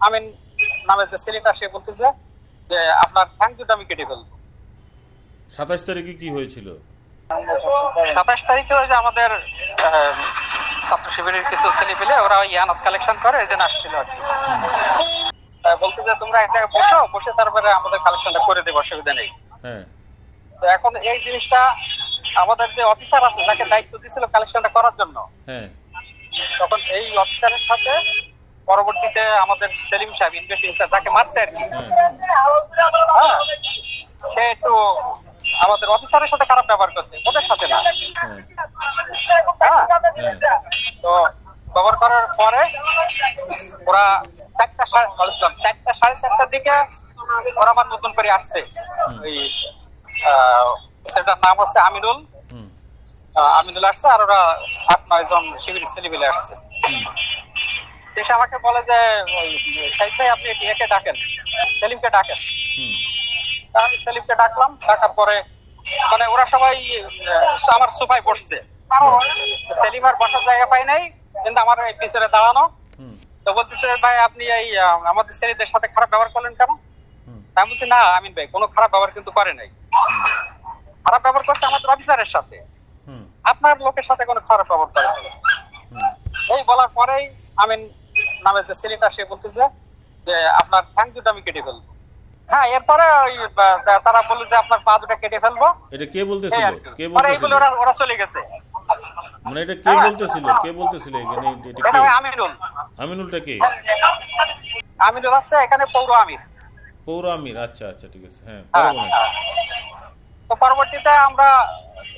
আমিন নামে যে ছেলেটা সে বলতেছে যে আপনার থ্যাংক ইউটা আমি কেটে ফেলব। সাতাশ তারিখে কি হয়েছিল? সাতাশ তারিখে ওই যে আমাদের ছাত্র শিবিরের কিছু ছেলে পেলে ওরা ওই ইয়ানত কালেকশন করে এই জন্য আসছিল আর কি। বলছে যে তোমরা এক জায়গায় বসো বসে তারপরে আমাদের কালেকশনটা করে দেবো অসুবিধা নেই। হ্যাঁ। তো এখন এই জিনিসটা আমাদের যে অফিসার আছে যাকে দায়িত্ব দিয়েছিল কালেকশনটা করার জন্য। হ্যাঁ। তখন এই অফিসারের সাথে পরবর্তীতে আমাদের সেলিম সাহেব ইনভেস্টিং স্যার যাকে মারছে আর কি। হ্যাঁ। সে একটু আমাদের অফিসারের সাথে খারাপ ব্যবহার করছে ওদের সাথে না। হ্যাঁ। তো কভার করার পরে ওরা চারটা সাড়ে বলেছিলাম চারটা সাড়ে চারটার দিকে ওরা আমার নতুন করে আসছে। ওই আহ, সেটার নাম হচ্ছে আমিনুল। আহ, আমিনুল আসছে আর ওরা আট নয় জন শিবির ছেলেমিলে আসছে। এসে আমাকে বলে যে সাইদ ভাই আপনি একে ডাকেন সেলিমকে ডাকেন। আমি সেলিমকে ডাকলাম ডাকার পরে মানে ওরা সবাই আমার সোফায় বসছে। সেলিম আর বসার জায়গা পাই নাই কিন্তু আমার পিছনে দাঁড়ানো। তো বলতেছে ভাই আপনি এই আমাদের ছেলেদের সাথে খারাপ ব্যবহার করলেন কেন? আমি বলছি না আমিন ভাই কোনো খারাপ ব্যবহার কিন্তু করে নাই। খারাপ ব্যবহার করছে আমাদের অফিসারের সাথে। আপনার লোকের সাথে কোনো খারাপ ব্যবহার করে এই বলার পরেই আমিন নামে যে ছেলেটা সে বলতেছে যে আপনার থ্যাংক ইউটা আমি কেটে ফেলব। হ্যাঁ এরপরে ওই তারা বলল যে আপনার পা দুটা কেটে ফেলব। এটা কে বলতেছিল? কে। বলতেছিল? ওরা ওরা চলে গেছে। মানে এটা কে বলতেছিল? কে বলতেছিল এখানে? এটা কে? আমিনুল আমিনুলটা কে? আমিনুল আছে এখানে পৌর আমির। পৌর আমির আচ্ছা আচ্ছা ঠিক আছে হ্যাঁ হ্যাঁ। হ্যাঁ। তো পরবর্তীতে আমরা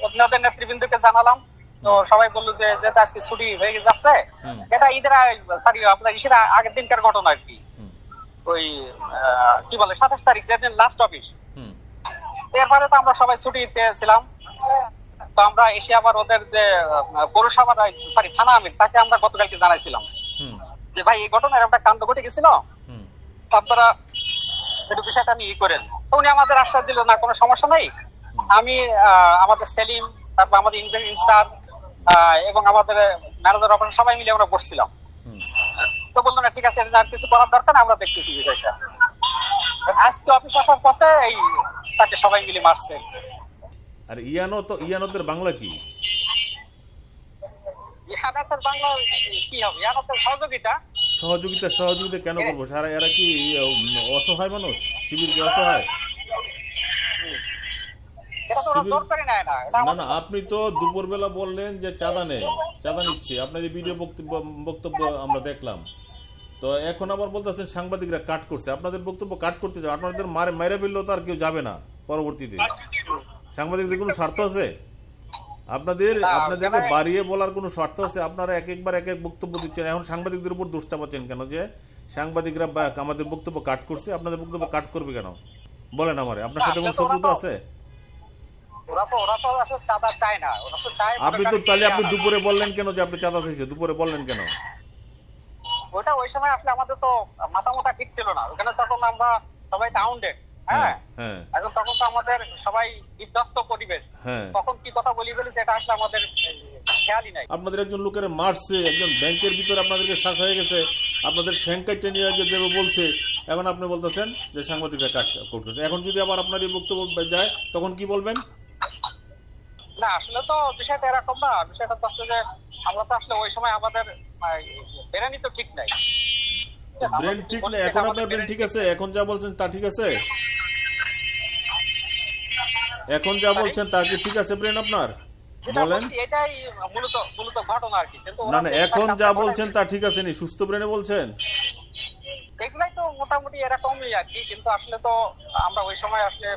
আপনাদের নেতৃবৃন্দকে জানালাম। তো সবাই বলল যে যেহেতু আজকে ছুটি হয়ে যাচ্ছে। এটা ঈদের সরি আপনার ঈদের আগের দিনকার ঘটনা আর কি। ওই কি বলে সাতাশ তারিখ যেদিন লাস্ট অফিস এরপরে তো আমরা সবাই ছুটিতে ছিলাম তো আমরা এসে আবার ওদের যে পৌরসভার সরি থানা আমির তাকে আমরা গতকালকে জানাইছিলাম। যে ভাই এই ঘটনার একটা কাণ্ড ঘটে গেছিল? আপনারা একটু বিষয়টা নিয়ে ই করেন। তো উনি আমাদের আশ্বাস দিল না কোনো সমস্যা নেই। আমি আহ, আমাদের সেলিম তারপর আমাদের ইনচার্জ এবং আমাদের ম্যানেজার অপারেশন সবাই মিলে আমরা বসছিলাম। তো বলল না ঠিক আছে আর কিছু করার দরকার না আমরা দেখতেছি বিষয়টা। আজকে অফিস আসার পথে এই তাকে সবাই মিলে মারছে। আর ইয়ানো তো ইয়ানতের বাংলা কি? ইয়ানাতের বাংলা কি হবে? ইয়ানাতের সহযোগিতা? সহযোগিতা সহযোগিতা কেন করব? সারা এরা কি অসহায় মানুষ? শিবির কি অসহায় এটা তো ওরা শিবির- জোর করে নেয় না না আপনি তো দুপুরবেলা বললেন যে চাঁদা নেই চাঁদা নিচ্ছে। আপনাদের ভিডিও বক্তব্য বক্তব্য আমরা দেখলাম। তো এখন আবার বলতেছেন সাংবাদিকরা কাট করছে। আপনাদের বক্তব্য কাট করতে যাবে আপনাদের মারে মেরে ফেললেও তো আর কেউ যাবে না পরবর্তীতে। সাংবাদিকদের কোনো স্বার্থ আছে? আপনাদের আপনাদেরকে বাড়িয়ে বলার কোনো স্বার্থ আছে? আপনারা এক একবার এক এক বক্তব্য দিচ্ছেন। এখন সাংবাদিকদের উপর দোষ চাপাচ্ছেন কেন যে সাংবাদিকরা আমাদের বক্তব্য কাট করছে? আপনাদের বক্তব্য কাট করবে কেন? বলেন আমারে। আপনার সাথে কোনো শত্রুতা আছে? আপনি তো তাহলে আপনি দুপুরে বললেন কেন যে আপনি চাঁদা চাইছে দুপুরে বললেন কেন? ওটা ওই সময় আসলে আমাদের তো মাথা মোটা ঠিক ছিল না। ওখানে তখন আমরা সবাই টাউন্ডেড হ্যাঁ? হ্যাঁ এখন তখন তো আমাদের সবাই বিধ্বস্ত পরিবেশ। হ্যাঁ। কখন কি কথা বলি বলি সেটা আসলে আমাদের খেয়ালই নাই। আপনাদের একজন লোকের মারছে একজন ব্যাংকের ভিতরে আপনাদেরকে শ্বাস হয়ে গেছে। আপনাদের ঠ্যাং কাইটে যে দেবে বলছে। এখন আপনি বলতেছেন যে সাংবাদিকরা কাজ করতেছে। এখন যদি আবার আপনার এই বক্তব্য যায় তখন কি বলবেন? না আসলে তো বিষয়টা এরকম না। বিষয়টা আসলে যে আমরা তো আসলে ওই সময় আমাদের বেরানি তো ঠিক নাই। ব্রেন ঠিক না এখন আপনার ব্রেন ঠিক আছে? এখন যা বলছেন তা ঠিক আছে? এখন যা বলছেন তা কি ঠিক আছে ব্রেন আপনার? বলেন। এটাই মূলত মূলত ঘটনা আর কি। কিন্তু না না এখন যা বলছেন তা ঠিক আছে নি সুস্থ ব্রেনে বলছেন? এগুলাই তো মোটামুটি এরকমই আর কি কিন্তু আসলে তো আমরা ওই সময় আসলে